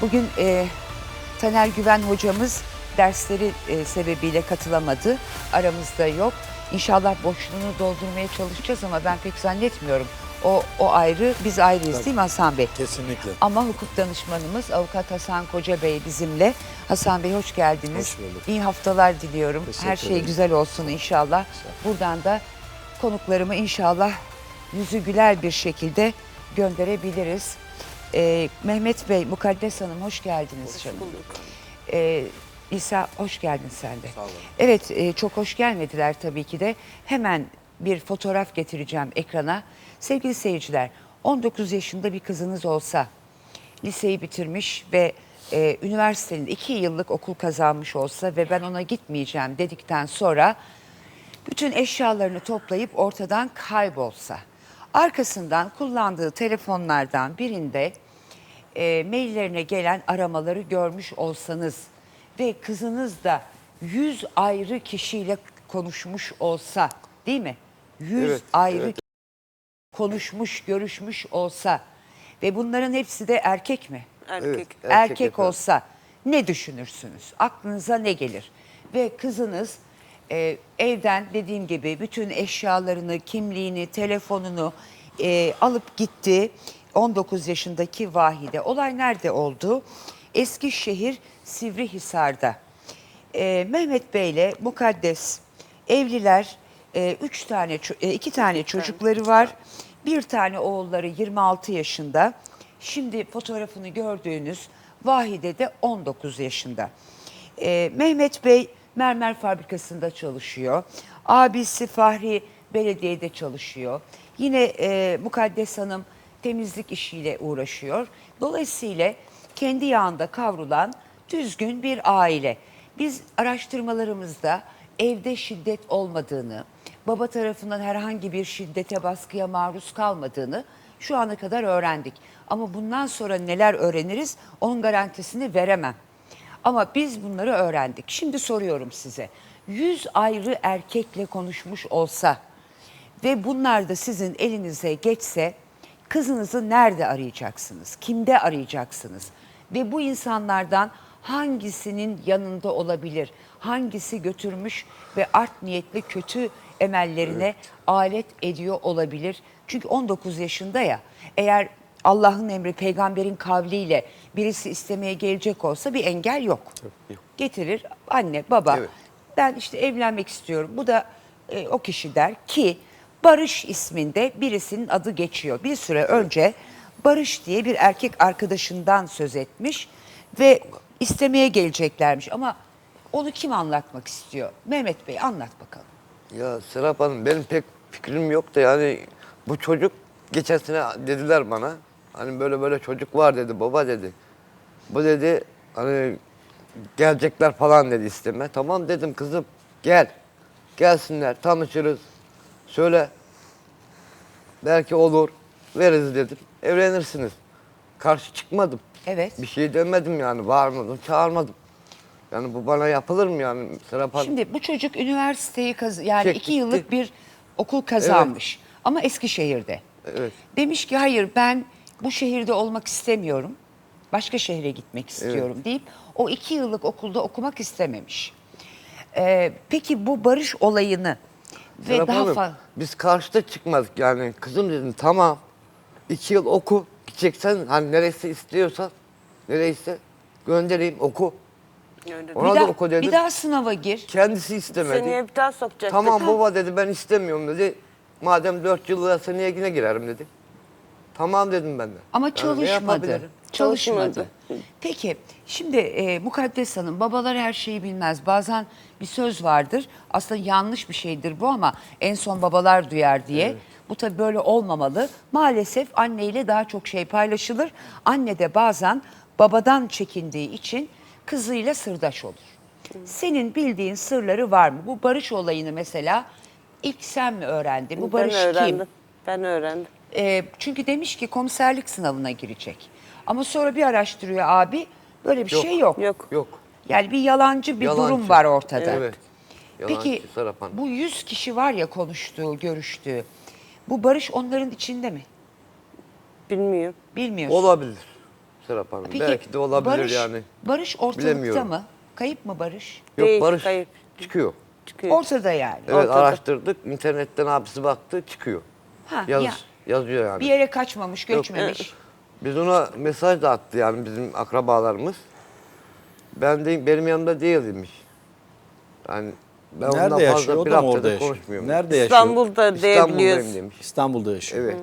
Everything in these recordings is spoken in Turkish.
Bugün e, Taner Güven hocamız dersleri e, sebebiyle katılamadı. Aramızda yok. İnşallah boşluğunu doldurmaya çalışacağız ama ben pek zannetmiyorum. O, o ayrı, biz ayrıyız değil mi Hasan Bey? Kesinlikle. Ama hukuk danışmanımız avukat Hasan Koca Bey bizimle. Hasan Bey hoş geldiniz. Hoş bulduk. İyi haftalar diliyorum. Teşekkür Her şey ederim. güzel olsun inşallah. Buradan da konuklarımı inşallah yüzü güler bir şekilde gönderebiliriz. Ee, Mehmet Bey, Mukaddes Hanım hoş geldiniz canım. Ee, İsa hoş geldin sen de. Sağ olun. Evet e, çok hoş gelmediler tabii ki de. Hemen bir fotoğraf getireceğim ekrana. Sevgili seyirciler 19 yaşında bir kızınız olsa liseyi bitirmiş ve e, üniversitenin 2 yıllık okul kazanmış olsa ve ben ona gitmeyeceğim dedikten sonra bütün eşyalarını toplayıp ortadan kaybolsa. Arkasından kullandığı telefonlardan birinde e, maillerine gelen aramaları görmüş olsanız ve kızınız da 100 ayrı kişiyle konuşmuş olsa değil mi? 100 Evet, ayrı evet. konuşmuş, görüşmüş olsa ve bunların hepsi de erkek mi? Erkek. Evet. erkek, Erkek efendim. olsa ne düşünürsünüz? Aklınıza ne gelir? Ve kızınız e, evden dediğim gibi bütün eşyalarını, kimliğini, telefonunu e, alıp gitti. 19 yaşındaki Vahide. Olay nerede oldu? Eskişehir Sivrihisar'da. E, Mehmet Bey ile Mukaddes evliler. E, üç tane, e, iki tane çocukları var. Bir tane oğulları 26 yaşında. Şimdi fotoğrafını gördüğünüz Vahide de 19 yaşında. Ee, Mehmet Bey mermer fabrikasında çalışıyor. Abisi Fahri belediyede çalışıyor. Yine e, Mukaddes Hanım temizlik işiyle uğraşıyor. Dolayısıyla kendi yağında kavrulan düzgün bir aile. Biz araştırmalarımızda evde şiddet olmadığını, baba tarafından herhangi bir şiddete baskıya maruz kalmadığını şu ana kadar öğrendik. Ama bundan sonra neler öğreniriz onun garantisini veremem. Ama biz bunları öğrendik. Şimdi soruyorum size. 100 ayrı erkekle konuşmuş olsa ve bunlar da sizin elinize geçse kızınızı nerede arayacaksınız? Kimde arayacaksınız? Ve bu insanlardan hangisinin yanında olabilir? Hangisi götürmüş ve art niyetli kötü emellerine alet ediyor olabilir? Çünkü 19 yaşında ya. Eğer Allah'ın emri peygamberin kavliyle birisi istemeye gelecek olsa bir engel yok. yok. Getirir anne baba Evet. ben işte evlenmek istiyorum. Bu da e, o kişi der ki Barış isminde birisinin adı geçiyor. Bir süre önce Barış diye bir erkek arkadaşından söz etmiş ve istemeye geleceklermiş. Ama onu kim anlatmak istiyor? Mehmet Bey anlat bakalım. Ya Serap Hanım benim pek fikrim yok da yani bu çocuk geçen sene dediler bana hani böyle böyle çocuk var dedi baba dedi. Bu dedi hani gelecekler falan dedi isteme. Tamam dedim kızım gel gelsinler tanışırız söyle belki olur veririz dedim evlenirsiniz. Karşı çıkmadım. Evet. Bir şey demedim yani bağırmadım çağırmadım. Yani bu bana yapılır mı yani Serap Hanım? Şimdi bu çocuk üniversiteyi kaz yani Çekti. iki yıllık bir okul kazanmış. Ama Eskişehir'de. Evet. Demiş ki hayır ben bu şehirde olmak istemiyorum. Başka şehre gitmek istiyorum deyip o iki yıllık okulda okumak istememiş. Ee, peki bu barış olayını ve Serap daha Hanım, fazla... Biz karşıda çıkmadık yani. Kızım dedim tamam. iki yıl oku. Gideceksen hani neresi istiyorsan nereyse göndereyim oku. Öyle. Ona bir, da daha, oku dedim. bir daha sınava gir. Kendisi istemedi. Seneye bir daha sokacaktık. Tamam baba dedi ben istemiyorum dedi. Madem dört yılda seneye yine girerim dedi. Tamam dedim ben de. Ama Yani ne çalışmadı. yapabilirim? Çalışmadı. Çalışmadı. Peki şimdi e, Mukaddes Hanım babalar her şeyi bilmez. Bazen bir söz vardır. Aslında yanlış bir şeydir bu ama en son babalar duyar diye. Bu tabii böyle olmamalı. Maalesef anneyle daha çok şey paylaşılır. Anne de bazen babadan çekindiği için kızıyla sırdaş olur. Senin bildiğin sırları var mı? Bu barış olayını mesela ilk sen mi öğrendin? Bu barış ben kim? öğrendim. Ben öğrendim. E, çünkü demiş ki komiserlik sınavına girecek. Ama sonra bir araştırıyor abi böyle bir Yok. şey yok. Yok. Yok. Yani bir yalancı bir Yalancı. durum var ortada. Evet. Yalancı Peki Serap Hanım. bu 100 kişi var ya konuştuğu, görüştüğü. Bu barış onların içinde mi? Bilmiyorum. Bilmiyorsun. Olabilir. Serap Hanım. Peki Belki de olabilir Barış, yani. Barış ortalıkta Bilemiyorum. mı? Kayıp mı Barış? Yok Değil, Barış kayıp. çıkıyor. Çıkıyor. Ortada yani. Evet Ortada. araştırdık. İnternetten abisi baktı çıkıyor. Ha, Yaz, ya. Yazıyor yani. Bir yere kaçmamış, göçmemiş. Biz ona mesaj da attı yani bizim akrabalarımız. Ben de benim yanımda değil demiş. Yani ben ondan Nerede yaşıyor? fazla O bir da mı orada yaşıyor? konuşmuyorum. Nerede yaşıyor? İstanbul'da İstanbul'dayım diyebiliyoruz. demiş. İstanbul'da yaşıyor. Evet.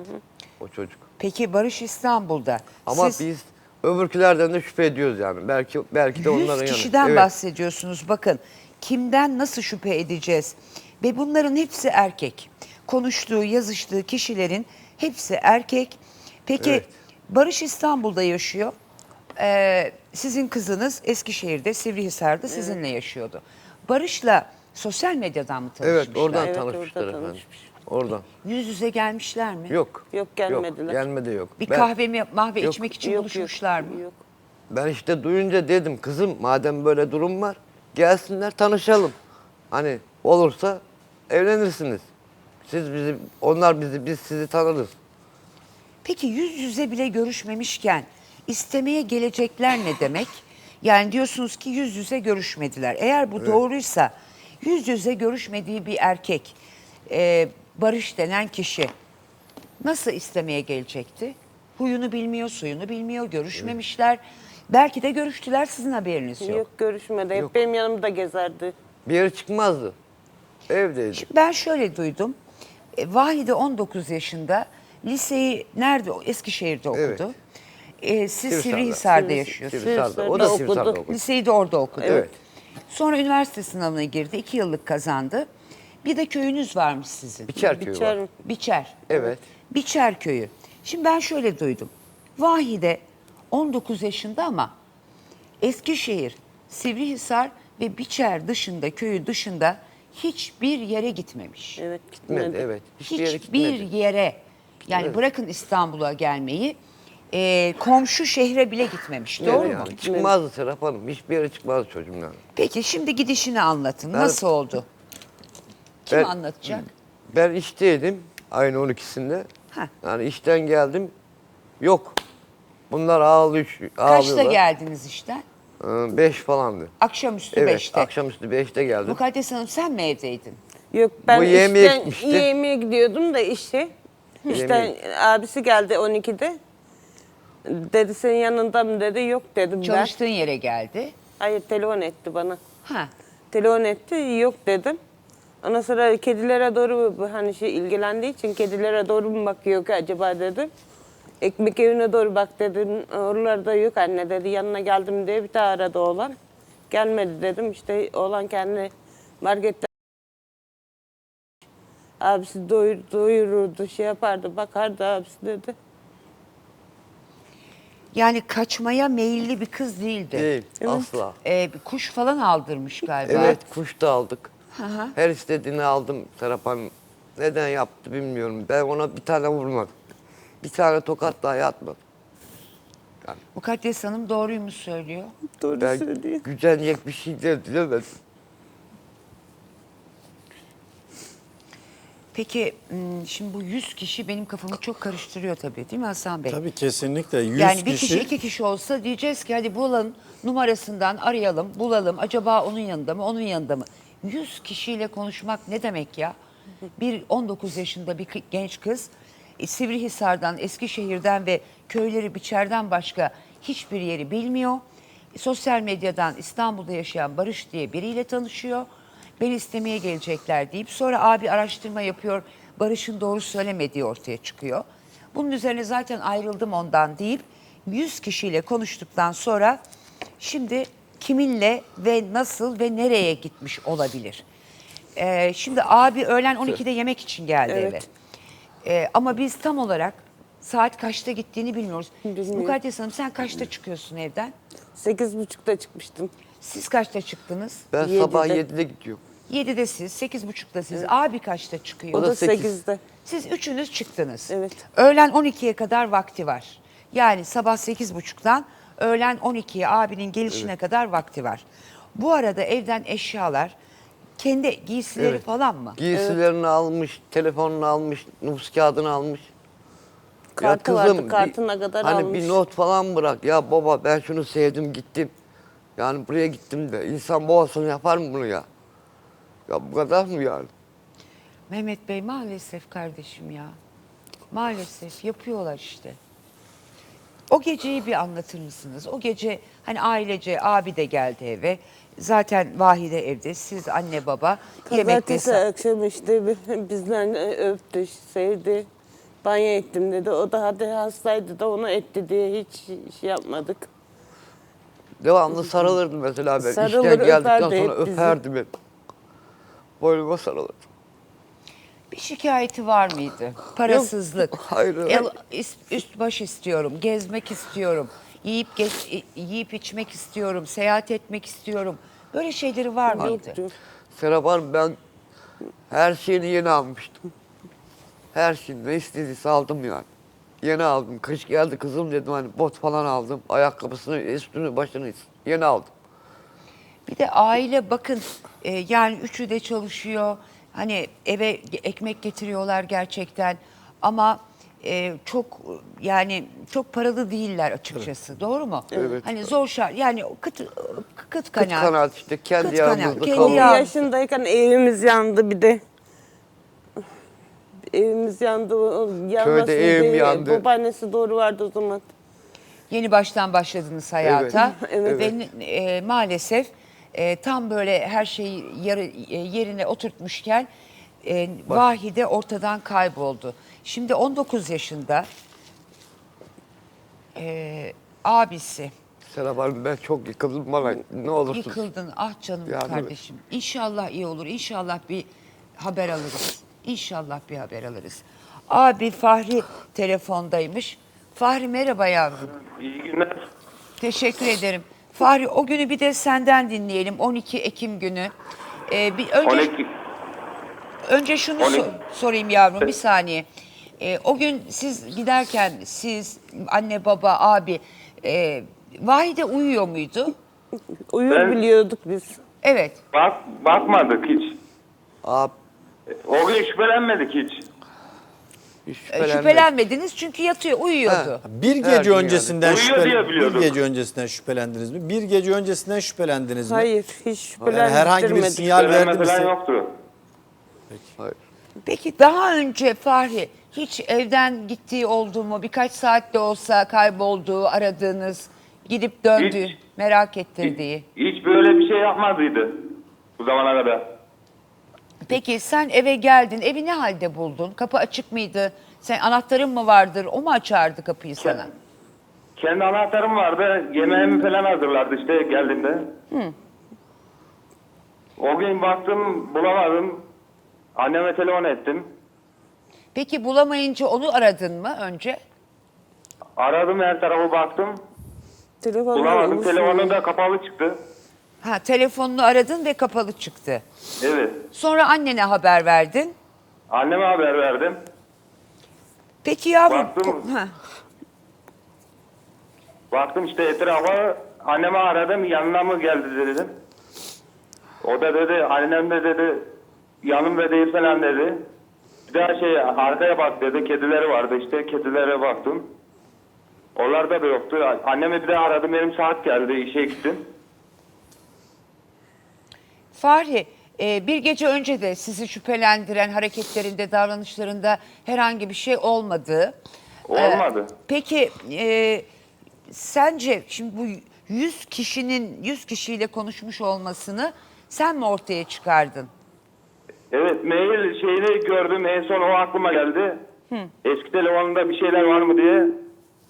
O çocuk. Peki Barış İstanbul'da. Ama Siz biz öbürkülerden de şüphe ediyoruz yani. Belki belki de 100 onların yanı. kişiden Evet. bahsediyorsunuz. Bakın kimden nasıl şüphe edeceğiz? Ve bunların hepsi erkek. Konuştuğu, yazıştığı kişilerin hepsi erkek. Peki Evet. Barış İstanbul'da yaşıyor. Ee, sizin kızınız Eskişehir'de, Sivrihisar'da sizinle yaşıyordu. Barış'la sosyal medyadan mı tanışmışlar? Evet oradan Evet, tanışmışlar orada efendim. tanışmış. Oradan. Yüz yüze gelmişler mi? Yok. Yok, gelmediler. Yok, gelmedi yok. Bir Ben- kahve mi, mahve Yok, içmek için Yok, yok, buluşmuşlar mı? Yok. Ben işte duyunca dedim kızım madem böyle durum var gelsinler tanışalım. Hani olursa evlenirsiniz. Siz bizi, onlar bizi, biz sizi tanırız. Peki yüz yüze bile görüşmemişken istemeye gelecekler ne demek? Yani diyorsunuz ki yüz yüze görüşmediler. Eğer bu doğruysa yüz yüze görüşmediği bir erkek, e, Barış denen kişi nasıl istemeye gelecekti? Huyunu bilmiyor, suyunu bilmiyor, görüşmemişler. Belki de görüştüler sizin haberiniz yok. Yok, görüşmedi. Hep Yok. benim yanımda gezerdi. Bir yere çıkmazdı. Evdeydi. Şimdi ben şöyle duydum. E, Vahide 19 yaşında liseyi nerede? Eskişehir'de okudu. Evet. E, siz. Sivrihisar'da yaşıyorsunuz. Sivrisar'da. O da Sivrisar'da okudu. okudu. Liseyi de orada okudu. Evet. Sonra üniversite sınavına girdi. iki yıllık kazandı. Bir de köyünüz varmış sizin. Biçer köyü Biçer var. Biçer. Evet. Biçer köyü. Şimdi ben şöyle duydum. Vahide 19 yaşında ama Eskişehir, Sivrihisar ve Biçer dışında, köyü dışında hiçbir yere gitmemiş. Evet, Gitmedi, gitmedi. evet. Hiçbir yere Hiçbir gitmedi. yere yani bırakın İstanbul'a gelmeyi e, komşu şehre bile gitmemiş. Evet Doğru mu? yani. Çıkmazdı Serap Hanım. Hiçbir yere çıkmazdı çocuğum yani. Peki şimdi gidişini anlatın. Ben- Nasıl oldu? Kim Ben- anlatacak? Ben işteydim ayın 12'sinde. Heh. Yani işten geldim. Yok. Bunlar ağlıyor, Kaçta geldiniz işten? 5 falandı. Akşamüstü Evet, 5'te. akşamüstü 5'te geldim. Mukaddes Hanım sen mi evdeydin? Yok ben Bu yemeğe işten gitmişti. yemeğe gidiyordum da işe. İşten abisi geldi 12'de. Dedi senin yanında mı dedi. Yok dedim ben. Çalıştığın yere geldi. Hayır telefon etti bana. Ha. Telefon etti yok dedim. Ondan sonra kedilere doğru bu hani şey ilgilendiği için kedilere doğru mu bakıyor ki acaba dedim. Ekmek evine doğru bak dedim. Oralarda yok anne dedi. Yanına geldim diye bir daha aradı oğlan. Gelmedi dedim. İşte oğlan kendi markette abisi doyur, doyururdu, şey yapardı, bakardı abisi dedi. Yani kaçmaya meyilli bir kız değildi. Değil, asla. Ee, bir kuş falan aldırmış galiba. Evet, kuş da aldık. Hı hı. Her istediğini aldım Serap. Neden yaptı bilmiyorum. Ben ona bir tane vurmadım. Bir tane tokat daha atmadım. Mukaddes Hanım doğruyu mu söylüyor? Doğru Ben söylüyor. gücenecek bir şey de dilemedim. Peki şimdi bu 100 kişi benim kafamı çok karıştırıyor tabii değil mi Hasan Bey? Tabii kesinlikle 100 yani bir kişi, kişi iki kişi olsa diyeceğiz ki hadi bulalım numarasından arayalım bulalım acaba onun yanında mı onun yanında mı? 100 kişiyle konuşmak ne demek ya? Bir 19 yaşında bir genç kız e, Sivrihisar'dan, Eskişehir'den ve köyleri biçerden başka hiçbir yeri bilmiyor. Sosyal medyadan İstanbul'da yaşayan Barış diye biriyle tanışıyor. Beni istemeye gelecekler deyip sonra abi araştırma yapıyor. Barış'ın doğru söylemediği ortaya çıkıyor. Bunun üzerine zaten ayrıldım ondan deyip 100 kişiyle konuştuktan sonra şimdi kiminle ve nasıl ve nereye gitmiş olabilir? Ee, şimdi abi öğlen 12'de yemek için geldi Evet. eve. Ee, ama biz tam olarak saat kaçta gittiğini bilmiyoruz. Bilmiyorum. Mukaddes Hanım sen kaçta çıkıyorsun evden? Sekiz buçukta çıkmıştım. Siz kaçta çıktınız? Ben sabah 7'de gidiyorum. 7'de siz, 8.30'da siz. Abi kaçta çıkıyor? O da sekiz. sekizde. Siz üçünüz çıktınız. Evet. Öğlen 12'ye kadar vakti var. Yani sabah 8.30'dan öğlen 12'ye abinin gelişine kadar vakti var. Bu arada evden eşyalar, kendi giysileri Evet. falan mı? Giysilerini almış, telefonunu almış, nüfus kağıdını almış. Kartı vardı, kartına kadar hani almış. bir not falan bırak. Ya baba ben şunu sevdim gittim. Yani buraya gittim de. İnsan babasını yapar mı bunu ya? Ya bu kadar mı yani? Mehmet Bey maalesef kardeşim ya. Maalesef yapıyorlar işte. O geceyi bir anlatır mısınız? O gece hani ailece abi de geldi eve. Zaten Vahide evde. Siz anne baba yemekte Pazartesi akşam işte bi- bizden öptü, sevdi. Banyo ettim dedi. O da hadi hastaydı da ona etti diye hiç şey yapmadık. Devamlı sarılırdı mesela ben. Sarılır, İşten geldikten öperdi sonra hep bizi. öperdi beni. Boynuma sarılırdı. bir şikayeti var mıydı? Parasızlık. Hayır, hayır. El, is- üst baş istiyorum. Gezmek istiyorum. Yiyip ge- yiyip içmek istiyorum. Seyahat etmek istiyorum. Böyle şeyleri var mıydı? Serap Hanım ben her şeyini yeni almıştım. Her şeyini ne istediyse aldım yani. Yeni aldım. Kış geldi kızım dedim hani bot falan aldım. Ayakkabısını, üstünü, başını yeni aldım. Bir de aile bakın e, yani üçü de çalışıyor. Hani eve ekmek getiriyorlar gerçekten ama e, çok yani çok paralı değiller açıkçası. Doğru mu? Evet. Hani zor şart yani kıt kıt Kıt kanaat. kanaat işte kendi Kıt kanaat, yanımızda kendi ya- yaşındayken evimiz yandı bir de. Evimiz yandı. o Yanmasın evim diye yandı. Babaannesi doğru vardı o zaman. Yeni baştan başladınız hayata Evet. ve e, maalesef e, tam böyle her şeyi yarı, e, yerine oturtmuşken e, Vahide ortadan kayboldu. Şimdi 19 yaşında e, abisi Serap Hanım ben çok yıkıldım bana ne olursun. yıkıldın ah canım Yardım et. kardeşim. İnşallah iyi olur inşallah bir haber alırız. İnşallah bir haber alırız. Abi Fahri telefondaymış. Fahri merhaba yavrum. İyi günler. Teşekkür ederim. Fahri o günü bir de senden dinleyelim. 12 Ekim günü. Ee, bir önce 12 önce şunu 12 sor- sorayım yavrum bir saniye. Ee, o gün siz giderken siz anne baba abi e, Vahide uyuyor muydu? Uyur Ben- biliyorduk biz. Evet. bak bakmadık hiç. Abi O gün şüphelenmedik hiç. Hiç e, şüphelenmedim. Şüphelenmediniz çünkü yatıyor, uyuyordu. Bir Her gece yani. öncesinden Uyuyor şüphel- diye bir gece öncesinden şüphelendiniz mi? Bir gece öncesinden şüphelendiniz mi? Hayır hiç Yani herhangi bir sinyal verdi Şüphelenme mi? falan size? yoktu. Hayır. Peki daha önce Fahri hiç evden gittiği oldu mu? Birkaç saatte olsa kaybolduğu, aradığınız, gidip döndüğü, Hiç. merak ettirdiği. Hiç böyle bir şey yapmadıydı bu zamana kadar. Peki sen eve geldin. Evi ne halde buldun? Kapı açık mıydı? Sen anahtarın mı vardır? O mu açardı kapıyı sana? Kendi anahtarım vardı. Yemeğimi falan hazırlardı işte geldiğimde. O gün baktım bulamadım. Anneme telefon ettim. Peki bulamayınca onu aradın mı önce? Aradım her tarafa baktım. Telefonu Bulamadım. Telefonu da kapalı çıktı. Ha telefonunu aradın ve kapalı çıktı. Evet. Sonra annene haber verdin. Anneme haber verdim. Peki yavrum. Baktım. Ha, Baktım işte etrafa anneme aradım yanına mı geldi dedim. O da dedi annem de dedi yanımda değil falan dedi. Bir daha şey arkaya bak dedi kedileri vardı işte kedilere baktım. Onlarda da yoktu. Annemi bir daha aradım benim saat geldi işe gittim. Fahri e, bir gece önce de sizi şüphelendiren hareketlerinde, davranışlarında herhangi bir şey olmadı. Olmadı. Peki e, sence şimdi bu 100 kişinin 100 kişiyle konuşmuş olmasını sen mi ortaya çıkardın? Evet mail şeyini gördüm en son o aklıma geldi. Eski telefonunda bir şeyler var mı diye.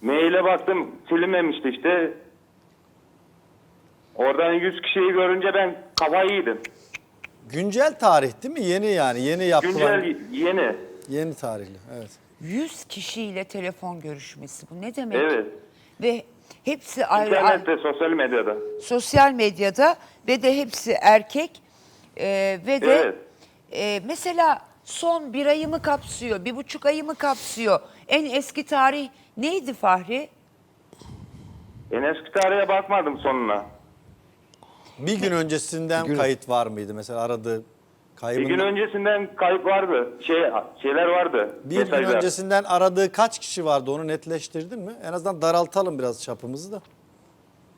Maile baktım silinmemişti işte. Oradan 100 kişiyi görünce ben kafayı yedim. Güncel tarih değil mi? Yeni yani. Yeni yapılan. Güncel yeni. Yeni tarihli. Evet. 100 kişiyle telefon görüşmesi bu ne demek? Evet. Ve hepsi ayrı, ayrı İnternette, sosyal medyada. sosyal medyada ve de hepsi erkek e, ve de Evet. e, mesela son bir ayı mı kapsıyor, bir buçuk ayı mı kapsıyor? En eski tarih neydi Fahri? En eski tarihe bakmadım sonuna. Bir gün öncesinden Gün- kayıt var mıydı mesela aradığı? Bir Kaybından, gün öncesinden kayıp vardı. Şey şeyler vardı. bir gün mesajlar. öncesinden aradığı kaç kişi vardı onu netleştirdin mi? En azından daraltalım biraz çapımızı da.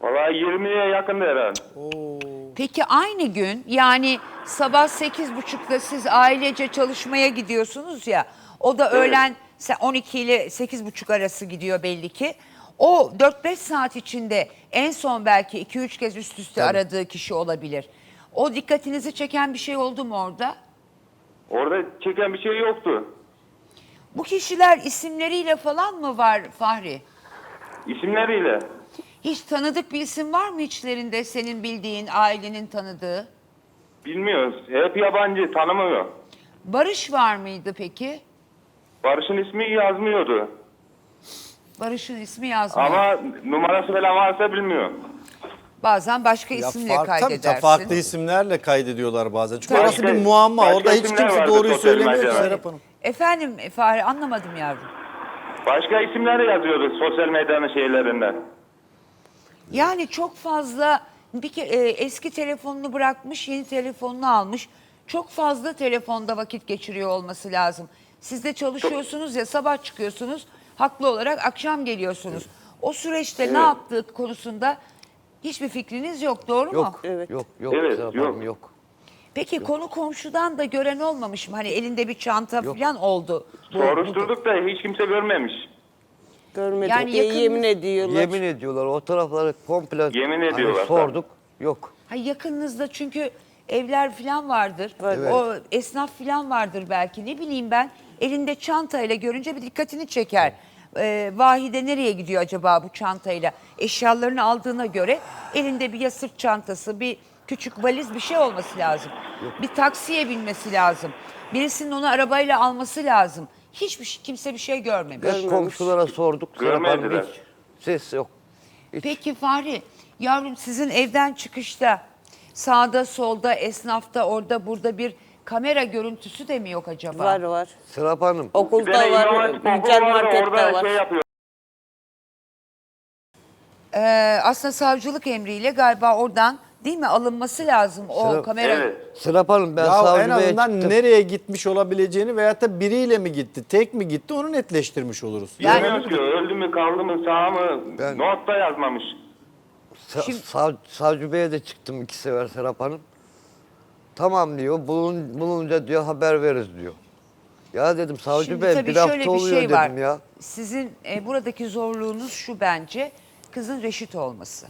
Valla 20'ye yakındı herhalde. Oo. Peki aynı gün yani sabah 8.30'da siz ailece çalışmaya gidiyorsunuz ya. O da öğlen se- 12 ile 8.30 arası gidiyor belli ki. O 4-5 saat içinde en son belki 2-3 kez üst üste aradığı kişi olabilir. O dikkatinizi çeken bir şey oldu mu orada? Orada çeken bir şey yoktu. Bu kişiler isimleriyle falan mı var Fahri? İsimleriyle. Hiç tanıdık bir isim var mı içlerinde senin bildiğin, ailenin tanıdığı? Bilmiyoruz. Hep yabancı tanımıyor. Barış var mıydı peki? Barış'ın ismi yazmıyordu. Barış'ın ismi yazmıyor. Ama numarası falan varsa bilmiyorum. Bazen başka Ya isimle fark- tabii, kaydedersin. farklı isimlerle kaydediyorlar bazen. Çünkü orası bir muamma. başka Orada hiç isimler kimse vardı doğruyu söylemiyor ki. Serap Hanım. Efendim Fahri anlamadım yavrum. Başka isimler yazıyordu sosyal medyanın şeylerinden. Yani çok fazla bir ke- e, eski telefonunu bırakmış, yeni telefonunu almış. Çok fazla telefonda vakit geçiriyor olması lazım. Siz de çalışıyorsunuz ya sabah çıkıyorsunuz, haklı olarak akşam geliyorsunuz. O süreçte ne yaptığı konusunda hiçbir fikriniz yok, doğru mu? Yok, Evet. yok, yok. Evet, yok. Yok. Peki konu komşudan da gören olmamış mı? Hani elinde bir çanta Yok. falan oldu. Bu- Soruşturduk da hiç kimse görmemiş. Görmedik Yani diye yakın- yemin ediyorlar. Yemin ediyorlar. O tarafları komple Yemin hani ediyorlar. sorduk. Yok. Ha yakınınızda çünkü evler falan vardır. Evet. O esnaf falan vardır belki. Ne bileyim ben elinde çantayla görünce bir dikkatini çeker. Ee, Vahide nereye gidiyor acaba bu çantayla? Eşyalarını aldığına göre elinde bir ya sırt çantası, bir küçük valiz bir şey olması lazım. Bir taksiye binmesi lazım. Birisinin onu arabayla alması lazım. Hiçbir şey- kimse bir şey görmemiş. Hep komşulara sorduk. Serap Hanım Görmediler. hiç ses yok. Hiç. Peki Fahri, yavrum sizin evden çıkışta sağda solda esnafta orada burada bir kamera görüntüsü de mi yok acaba? Var var. Serap Hanım. Bir Okulda tane var, Hatip okulu Ülker vardı, Market'te orada var. şey yapıyor. Ee, aslında savcılık emriyle galiba oradan değil mi alınması lazım o Serap- kamera. Evet. Serap Hanım ben Ya savcı en beye azından çıktım. nereye gitmiş olabileceğini veyahut da biriyle mi gitti, tek mi gitti onu netleştirmiş oluruz. Yani- Bilmiyoruz ki öldü mü kaldı mı sağ mı Ben- notta yazmamış. Sa- Şimdi- sav- savcı beye de çıktım iki sefer Serap Hanım. Tamam diyor. Bulun, bulunca diyor haber veririz diyor. Ya dedim savcı Şimdi bey tabii bir şöyle hafta bir oluyor şey var. dedim ya. Sizin e, buradaki zorluğunuz şu bence kızın reşit olması.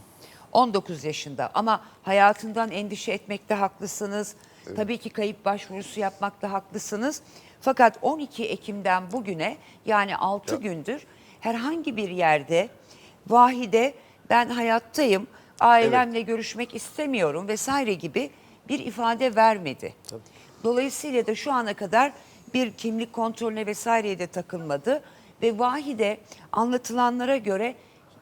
19 yaşında ama hayatından endişe etmekte haklısınız. Tabii ki kayıp başvurusu yapmakta haklısınız. Fakat 12 Ekim'den bugüne yani 6 gündür herhangi bir yerde Vahide ben hayattayım, ailemle görüşmek istemiyorum vesaire gibi bir ifade vermedi. Dolayısıyla da şu ana kadar bir kimlik kontrolüne vesaireye de takılmadı. Ve Vahide anlatılanlara göre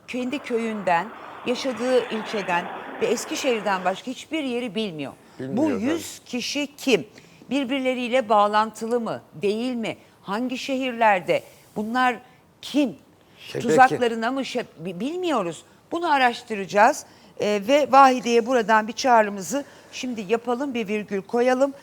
kendi köyünden, yaşadığı ilçeden ve Eskişehir'den başka hiçbir yeri bilmiyor. Bu Bilmiyor, 100 kişi kim? Birbirleriyle bağlantılı mı, değil mi? Hangi şehirlerde? Bunlar kim? Şebeke. Tuzaklarına mı? şe- bi- bilmiyoruz. Bunu araştıracağız. Ee, ve Vahide'ye buradan bir çağrımızı şimdi yapalım, bir virgül koyalım.